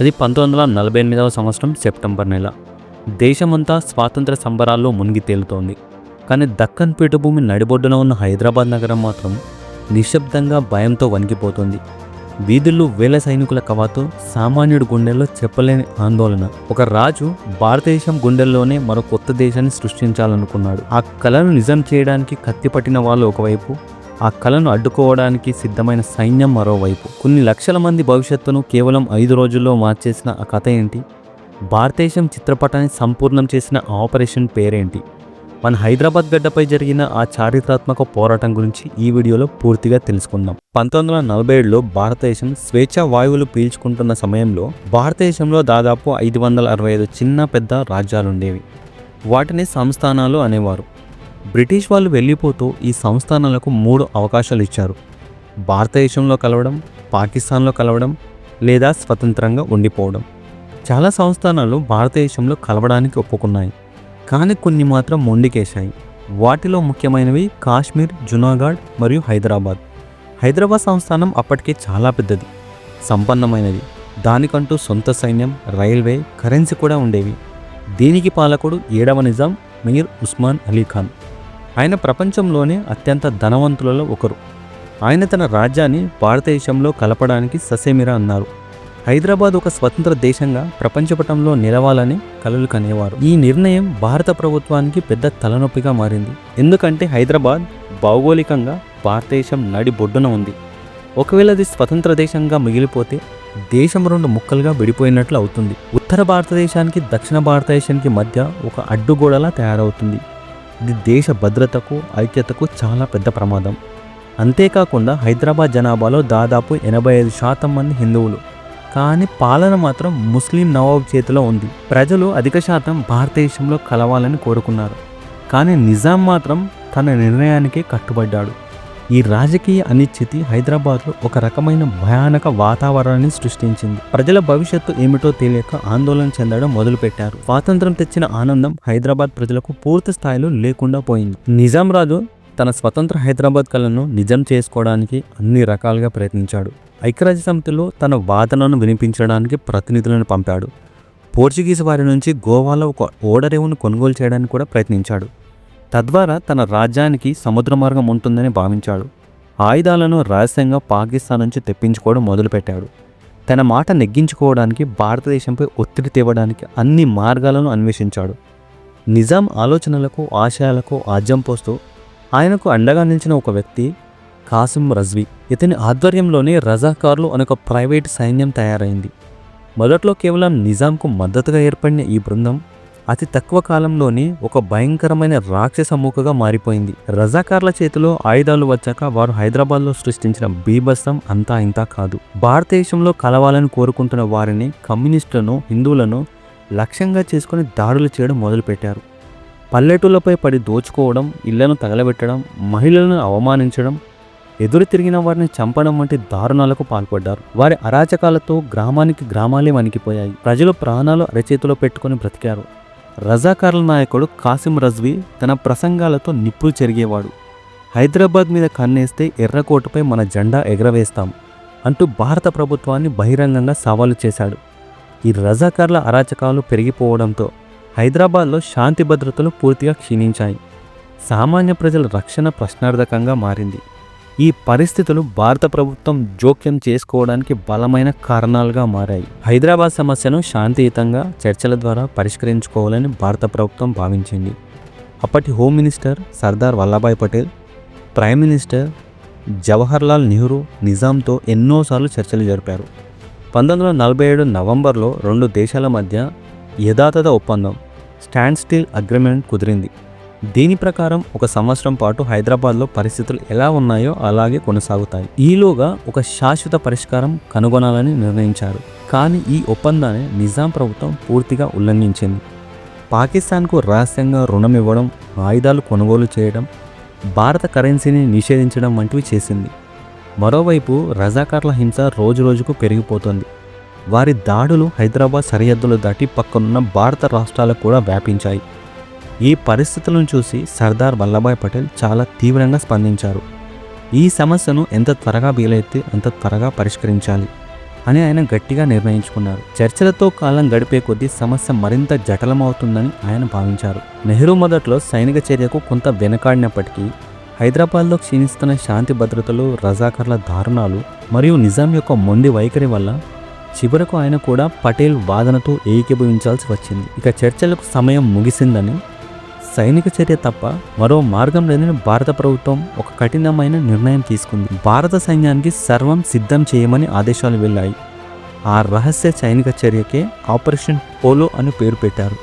అది పంతొమ్మిది వందల నలభై ఎనిమిదవ సంవత్సరం సెప్టెంబర్ నెల. దేశమంతా స్వాతంత్ర సంబరాల్లో మునిగి తేలుతోంది. కానీ దక్కన్ పీఠభూమి నడిబొడ్డున ఉన్న హైదరాబాద్ నగరం మాత్రం నిశ్శబ్దంగా భయంతో వణికిపోతుంది. వీధుల్లో వేల సైనికుల కవాతో సామాన్యుడి గుండెల్లో చెప్పలేని ఆందోళన. ఒక రాజు భారతదేశం గుండెల్లోనే మరో కొత్త దేశాన్ని సృష్టించాలనుకున్నాడు. ఆ కళను నిజం చేయడానికి కత్తి పట్టిన వాళ్ళు ఒకవైపు ఆ కళను అడ్డుకోవడానికి సిద్ధమైన సైన్యం మరోవైపు. కొన్ని లక్షల మంది భవిష్యత్తును కేవలం ఐదు రోజుల్లో మార్చేసిన ఆ కథ ఏంటి? భారతదేశం చిత్రపటాన్ని సంపూర్ణం చేసిన ఆపరేషన్ పేరేంటి? మన హైదరాబాద్ గడ్డపై జరిగిన ఆ చారిత్రాత్మక పోరాటం గురించి ఈ వీడియోలో పూర్తిగా తెలుసుకుందాం. పంతొమ్మిది వందల నలభై ఏడులో భారతదేశం స్వేచ్ఛ వాయువులు పీల్చుకుంటున్న సమయంలో భారతదేశంలో దాదాపు ఐదు వందల అరవై ఐదు చిన్న పెద్ద రాజ్యాలుండేవి. వాటిని సంస్థానాలు అనేవారు. బ్రిటిష్ వాళ్ళు వెళ్ళిపోతూ ఈ సంస్థానాలకు మూడు అవకాశాలు ఇచ్చారు. భారతదేశంలో కలవడం పాకిస్తాన్లో కలవడం లేదా స్వతంత్రంగా ఉండిపోవడం. చాలా సంస్థానాలు భారతదేశంలో కలవడానికి ఒప్పుకున్నాయి. కానీ కొన్ని మాత్రం మొండికేశాయి. వాటిలో ముఖ్యమైనవి కాశ్మీర్ జునాగఢ్ మరియు హైదరాబాద్. హైదరాబాద్ సంస్థానం అప్పటికే చాలా పెద్దది సంపన్నమైనది. దానికంటూ సొంత సైన్యం రైల్వే కరెన్సీ కూడా ఉండేవి. దీనికి పాలకుడు ఏడవ నిజాం మీర్ ఉస్మాన్ అలీ ఖాన్. ఆయన ప్రపంచంలోనే అత్యంత ధనవంతులలో ఒకరు. ఆయన తన రాజ్యాన్ని భారతదేశంలో కలపడానికి ససేమిరా అన్నారు. హైదరాబాద్ ఒక స్వతంత్ర దేశంగా ప్రపంచపటంలో నిలవాలని కలలు కనేవారు. ఈ నిర్ణయం భారత ప్రభుత్వానికి పెద్ద తలనొప్పిగా మారింది. ఎందుకంటే హైదరాబాద్ భౌగోళికంగా భారతదేశం నడి బొడ్డున ఉంది. ఒకవేళ అది స్వతంత్ర దేశంగా మిగిలిపోతే దేశం రెండు ముక్కలుగా విడిపోయినట్లు అవుతుంది. ఉత్తర భారతదేశానికి దక్షిణ భారతదేశానికి మధ్య ఒక అడ్డుగోడలా తయారవుతుంది. ఇది దేశ భద్రతకు ఐక్యతకు చాలా పెద్ద ప్రమాదం. అంతేకాకుండా హైదరాబాద్ జనాభాలో దాదాపు ఎనభై ఐదు శాతం మంది హిందువులు. కానీ పాలన మాత్రం ముస్లిం నవాబ్ చేతిలో ఉంది. ప్రజలు అధిక శాతం భారతదేశంలో కలవాలని కోరుకున్నారు. కానీ నిజాం మాత్రం తన నిర్ణయానికే కట్టుబడ్డాడు. ఈ రాజకీయ అనిశ్చితి హైదరాబాద్లో ఒక రకమైన భయానక వాతావరణాన్ని సృష్టించింది. ప్రజల భవిష్యత్తు ఏమిటో తెలియక ఆందోళన చెందడం మొదలుపెట్టారు. స్వాతంత్రం తెచ్చిన ఆనందం హైదరాబాద్ ప్రజలకు పూర్తి స్థాయిలో లేకుండా పోయింది. నిజాం రాజు తన స్వతంత్ర హైదరాబాద్ కళను నిజం చేసుకోవడానికి అన్ని రకాలుగా ప్రయత్నించాడు. ఐక్యరాజ్య సమితిలో తన వాదనను వినిపించడానికి ప్రతినిధులను పంపాడు. పోర్చుగీస్ వారి నుంచి గోవాలో ఒక ఓడరేవును కొనుగోలు చేయడానికి కూడా ప్రయత్నించాడు. తద్వారా తన రాజ్యానికి సముద్ర మార్గం ఉంటుందని భావించాడు. ఆయుధాలను రహస్యంగా పాకిస్తాన్ నుంచి తెప్పించుకోవడం మొదలుపెట్టాడు. తన మాట నెగ్గించుకోవడానికి భారతదేశంపై ఒత్తిడి తేవడానికి అన్ని మార్గాలను అన్వేషించాడు. నిజాం ఆలోచనలకు ఆశయాలకు ఆజ్యం పోస్తూ ఆయనకు అండగా నిలిచిన ఒక వ్యక్తి కాసిం రజ్వీ. ఇతని ఆధ్వర్యంలోనే రజాకార్లు అనే ఒక ప్రైవేట్ సైన్యం తయారైంది. మొదట్లో కేవలం నిజాంకు మద్దతుగా ఏర్పడిన ఈ బృందం అతి తక్కువ కాలంలోనే ఒక భయంకరమైన రాక్షస మూకగా మారిపోయింది. రజాకార్ల చేతిలో ఆయుధాలు వచ్చాక వారు హైదరాబాద్లో సృష్టించిన బీభత్సం అంతా ఇంతా కాదు. భారతదేశంలో కలవాలని కోరుకుంటున్న వారిని కమ్యూనిస్టులను హిందువులను లక్ష్యంగా చేసుకుని దాడులు చేయడం మొదలుపెట్టారు. పల్లెటూళ్ళపై పడి దోచుకోవడం ఇళ్ళను తగలబెట్టడం మహిళలను అవమానించడం ఎదురు తిరిగిన వారిని చంపడం వంటి దారుణాలకు పాల్పడ్డారు. వారి అరాచకాలతో గ్రామానికి గ్రామాలే వణికిపోయాయి. ప్రజలు ప్రాణాలు అరచేతిలో పెట్టుకుని బ్రతికారు. రజాకార్ల నాయకుడు కాసిం రజ్వీ తన ప్రసంగాలతో నిప్పులు చెరిగేవాడు. హైదరాబాద్ మీద కన్నేస్తే ఎర్రకోటపై మన జెండా ఎగరవేస్తాం అంటూ భారత ప్రభుత్వాన్ని బహిరంగంగా సవాలు చేశాడు. ఈ రజాకార్ల అరాచకాలు పెరిగిపోవడంతో హైదరాబాద్లో శాంతి భద్రతలు పూర్తిగా క్షీణించాయి. సామాన్య ప్రజల రక్షణ ప్రశ్నార్థకంగా మారింది. ఈ పరిస్థితులు భారత ప్రభుత్వం జోక్యం చేసుకోవడానికి బలమైన కారణాలుగా మారాయి. హైదరాబాద్ సమస్యను శాంతియుతంగా చర్చల ద్వారా పరిష్కరించుకోవాలని భారత ప్రభుత్వం భావించింది. అప్పటి home minister Sardar Vallabhbhai Patel prime minister Jawaharlal Nehru నిజాంతో ఎన్నోసార్లు చర్చలు జరిపారు. పంతొమ్మిది వందల నలభై ఏడు నవంబర్లో రెండు దేశాల మధ్య యథాతథ ఒప్పందం స్టాండ్ స్టిల్ అగ్రిమెంట్ కుదిరింది. దీని ప్రకారం ఒక సంవత్సరం పాటు హైదరాబాద్లో పరిస్థితులు ఎలా ఉన్నాయో అలాగే కొనసాగుతాయి. ఈలోగా ఒక శాశ్వత పరిష్కారం కనుగొనాలని నిర్ణయించారు. కానీ ఈ ఒప్పందాన్ని నిజాం ప్రభుత్వం పూర్తిగా ఉల్లంఘించింది. పాకిస్తాన్కు రహస్యంగా రుణం ఇవ్వడం ఆయుధాలు కొనుగోలు చేయడం భారత కరెన్సీని నిషేధించడం వంటివి చేసింది. మరోవైపు రజాకార్ల హింస రోజురోజుకు పెరిగిపోతుంది. వారి దాడులు హైదరాబాద్ సరిహద్దులు దాటి పక్కనున్న భారత రాష్ట్రాలకు కూడా వ్యాపించాయి. ఈ పరిస్థితులను చూసి సర్దార్ వల్లభాయ్ పటేల్ చాలా తీవ్రంగా స్పందించారు. ఈ సమస్యను ఎంత త్వరగా వీలైతే అంత త్వరగా పరిష్కరించాలి అని ఆయన గట్టిగా నిర్ణయించుకున్నారు. చర్చలతో కాలం గడిపే కొద్దీ సమస్య మరింత జటలమవుతుందని ఆయన భావించారు. నెహ్రూ మొదట్లో సైనిక చర్యకు కొంత వెనకాడినప్పటికీ హైదరాబాద్లో క్షీణిస్తున్న శాంతి భద్రతలు రజాకర్ల దారుణాలు మరియు నిజాం యొక్క మొండి వైఖరి వల్ల చివరకు ఆయన కూడా పటేల్ వాదనతో ఏకీభవించాల్సి వచ్చింది. ఇక చర్చలకు సమయం ముగిసిందని సైనిక చర్య తప్ప మరో మార్గం లేదని భారత ప్రభుత్వం ఒక కఠినమైన నిర్ణయం తీసుకుంది. భారత సైన్యానికి సర్వం సిద్ధం చేయమని ఆదేశాలు వెళ్ళాయి. ఆ రహస్య సైనిక చర్యకే ఆపరేషన్ పోలో అని పేరు పెట్టారు.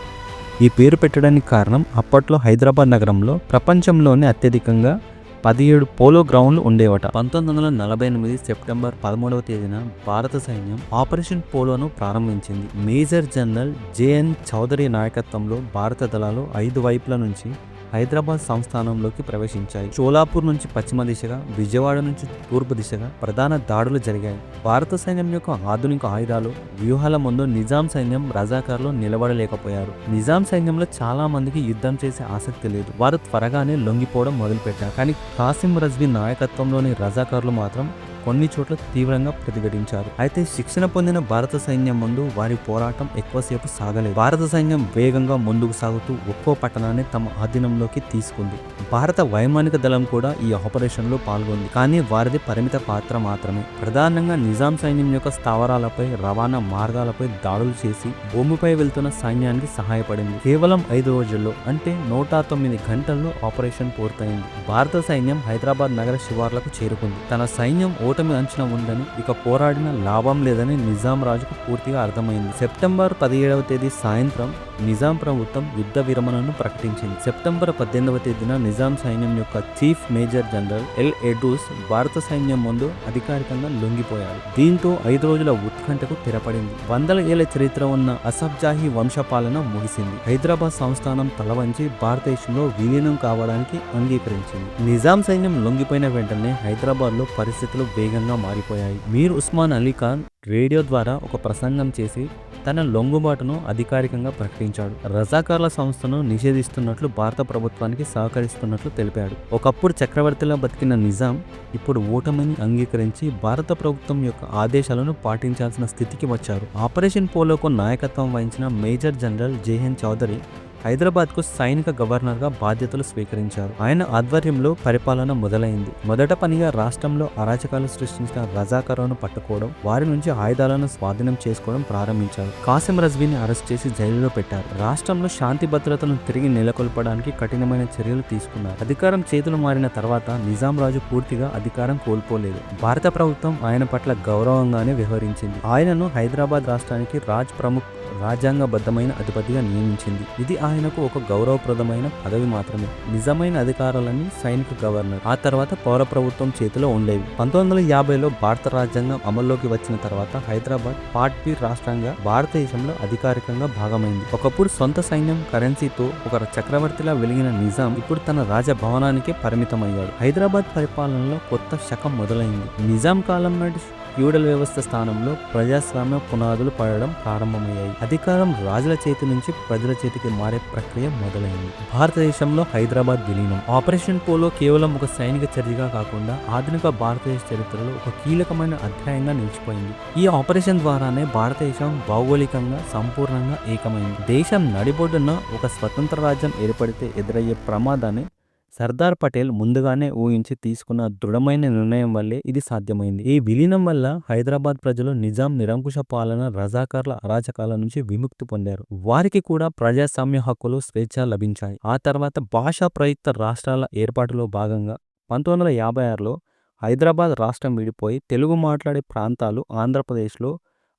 ఈ పేరు పెట్టడానికి కారణం అప్పట్లో హైదరాబాద్ నగరంలో ప్రపంచంలోనే అత్యధికంగా పదిహేడు పోలో గ్రౌండ్లు ఉండేవట. పంతొమ్మిది వందల నలభై ఎనిమిది సెప్టెంబర్ పదమూడవ తేదీన భారత సైన్యం ఆపరేషన్ పోలోను ప్రారంభించింది. మేజర్ జనరల్ జేఎన్ చౌదరి నాయకత్వంలో భారత దళాలు ఐదు వైపుల నుంచి హైదరాబాద్ సంస్థానంలోకి ప్రవేశించాయి. చోలాపూర్ నుంచి పశ్చిమ దిశగా విజయవాడ నుంచి తూర్పు దిశగా ప్రధాన దాడులు జరిగాయి. భారత సైన్యం యొక్క ఆధునిక ఆయుధాలు వ్యూహాల ముందు నిజాం సైన్యం రజాకార్లు నిలబడలేకపోయారు. నిజాం సైన్యంలో చాలా మందికి యుద్ధం చేసే ఆసక్తి లేదు. వారు త్వరగానే లొంగిపోవడం మొదలుపెట్టారు. కానీ కాసిం రజ్వీ నాయకత్వంలోని రజాకార్లు మాత్రం కొన్ని చోట్ల తీవ్రంగా ప్రతిఘటించారు. అయితే శిక్షణ పొందిన భారత సైన్యం ముందు వారి పోరాటం ఎక్కువసేపు సాగలేదు. భారత సైన్యం వేగంగా ముందుకు సాగుతూ ఒక్కో పట్టణాన్ని తమ ఆధీనంలోకి తీసుకుంది. భారత వైమానిక దళం కూడా ఈ ఆపరేషన్లో పాల్గొంది. కానీ వారిది పరిమిత పాత్ర మాత్రమే. ప్రధానంగా నిజాం సైన్యం యొక్క స్థావరాలపై రవాణా మార్గాలపై దాడులు చేసి భూమిపై వెళ్తున్న సైన్యానికి సహాయపడింది. కేవలం ఐదు రోజుల్లో అంటే నూట తొమ్మిది గంటల్లో ఆపరేషన్ పూర్తయింది. భారత సైన్యం హైదరాబాద్ నగర శివార్లకు చేరుకుంది. తన సైన్యం ఓటమి అంచనా ఉందని ఇక పోరాడిన లాభం లేదని నిజాం రాజుకు పూర్తిగా అర్థమైంది. సెప్టెంబర్ పదిహేడవ తేదీ సాయంత్రం నిజాం ప్రభుత్వం యుద్ధ విరమణను ప్రకటించింది. సెప్టెంబర్ పద్దెనిమిదవ తేదీన నిజాం సైన్యం యొక్క chief major general L. Edroos భారత సైన్యం ముందు అధికారికంగా లొంగిపోయారు. దీంతో ఐదు రోజుల ఉత్కంఠకు తెరపడింది. వందల ఏళ్ళ చరిత్ర ఉన్న అసబ్జాహీ వంశపాలన ముగిసింది. హైదరాబాద్ సంస్థానం తలవంచి భారతదేశంలో విలీనం కావడానికి అంగీకరించింది. నిజాం సైన్యం లొంగిపోయిన వెంటనే హైదరాబాద్లో పరిస్థితులు వేగంగా మారిపోయాయి. మీర్ ఉస్మాన్ అలీ ఖాన్ రేడియో ద్వారా ఒక ప్రసంగం చేసి తన లొంగుబాటును అధికారికంగా ప్రకటించాడు. రజాకార్ల సంస్థను నిషేధిస్తున్నట్లు భారత ప్రభుత్వానికి సహకరిస్తున్నట్లు తెలిపాడు. ఒకప్పుడు చక్రవర్తిలా బతికిన నిజాం ఇప్పుడు ఓటమిని అంగీకరించి భారత ప్రభుత్వం యొక్క ఆదేశాలను పాటించాల్సిన స్థితికి వచ్చారు. ఆపరేషన్ పోలోకు నాయకత్వం వహించిన మేజర్ జనరల్ జేహెన్ చౌదరి హైదరాబాద్కు సైనిక గవర్నర్గా బాధ్యతలు స్వీకరించారు. ఆయన ఆధ్వర్యంలో పరిపాలన మొదలైంది. మొదట పనిగా రాష్ట్రంలో అరాచకాలు సృష్టించిన రజాకర్లను పట్టుకోవడం వారి నుంచి ఆయుధాలను స్వాధీనం చేసుకోవడం ప్రారంభించారు. కాసిం రజ్వీని అరెస్ట్ చేసి జైలులో పెట్టారు. రాష్ట్రంలో శాంతి భద్రతలను తిరిగి నెలకొల్పడానికి కఠినమైన చర్యలు తీసుకున్నారు. అధికారం చేతులు మారిన తర్వాత నిజాం రాజు పూర్తిగా అధికారం కోల్పోలేదు. భారత ప్రభుత్వం ఆయన పట్ల గౌరవంగానే వ్యవహరించింది. ఆయనను హైదరాబాద్ రాష్ట్రానికి రాజ్ ప్రముఖ్ రాజ్యాంగబద్ధమైన అధిపతిగా నియమించింది. ఇది ఆయనకు ఒక గౌరవప్రదమైన పదవి మాత్రమే. నిజమైన అధికారాలన్నీ సైనిక గవర్నర్. ఆ తర్వాత పౌర ప్రభుత్వం చేతిలో ఉండేవి. పంతొమ్మిది వందల యాభైలో భారత రాజ్యాంగం అమల్లోకి వచ్చిన తర్వాత హైదరాబాద్ పాట్పీర్ రాష్ట్రంగా భారతదేశంలో అధికారికంగా భాగమైంది. ఒకప్పుడు సొంత సైన్యం కరెన్సీతో ఒక చక్రవర్తిలా వెలిగిన నిజాం ఇప్పుడు తన రాజభవనానికే పరిమితమయ్యాడు. హైదరాబాద్ పరిపాలనలో కొత్త శకం మొదలైంది. నిజాం కాలం నాటి ఫ్యూడల్ వ్యవస్థ స్థానంలో ప్రజాస్వామ్య పునాదులు పడడం ప్రారంభమయ్యాయి. అధికారం రాజుల చేతి నుంచి ప్రజల చేతికి మారే ప్రక్రియ మొదలైంది. భారతదేశంలో హైదరాబాద్ విలీనం. ఆపరేషన్ పోలో కేవలం ఒక సైనిక చర్యగా కాకుండా ఆధునిక భారతదేశ చరిత్రలో ఒక కీలకమైన అధ్యాయంగా నిలిచిపోయింది. ఈ ఆపరేషన్ ద్వారానే భారతదేశం భౌగోళికంగా సంపూర్ణంగా ఏకమైంది. దేశం నడిబొడ్డున ఒక స్వతంత్ర రాజ్యం ఏర్పడితే ఎదురయ్యే ప్రమాదాన్ని సర్దార్ పటేల్ ముందుగానే ఊహించి తీసుకున్న దృఢమైన నిర్ణయం వల్లే ఇది సాధ్యమైంది. ఈ విలీనం వల్ల హైదరాబాద్ ప్రజలు నిజాం నిరంకుశ పాలన రజాకార్ల అరాచకాల నుంచి విముక్తి పొందారు. వారికి కూడా ప్రజాస్వామ్య హక్కులు స్వేచ్ఛ లభించాయి. ఆ తర్వాత భాషా ప్రయుక్త రాష్ట్రాల ఏర్పాటులో భాగంగా పంతొమ్మిది వందల యాభై ఆరులో హైదరాబాద్ రాష్ట్రం విడిపోయి తెలుగు మాట్లాడే ప్రాంతాలు ఆంధ్రప్రదేశ్లో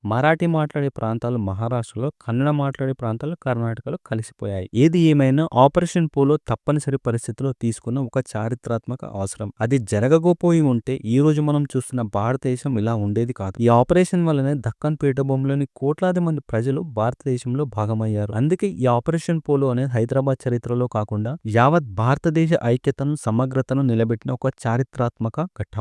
మరాఠీ మాట్లాడే ప్రాంతాలు మహారాష్ట్రలో కన్నడ మాట్లాడే ప్రాంతాలు కర్ణాటకలో కలిసిపోయాయి. ఏది ఏమైనా ఆపరేషన్ పోలో తప్పనిసరి పరిస్థితిలో తీసుకున్న ఒక చారిత్రాత్మక అవసరం అది జరగకపోయి ఉంటే ఈ రోజు మనం చూస్తున్న భారతదేశం ఇలా ఉండేది కాదు. ఈ ఆపరేషన్ వల్లనే దక్కన్ పీఠభూమిలోని కోట్లాది మంది ప్రజలు భారతదేశంలో భాగమయ్యారు. అందుకే ఈ ఆపరేషన్ పోలో అనేది హైదరాబాద్ చరిత్రలో కాకుండా యావత్ భారతదేశ ఐక్యతను సమగ్రతను నిలబెట్టిన ఒక చారిత్రాత్మక ఘట్టం.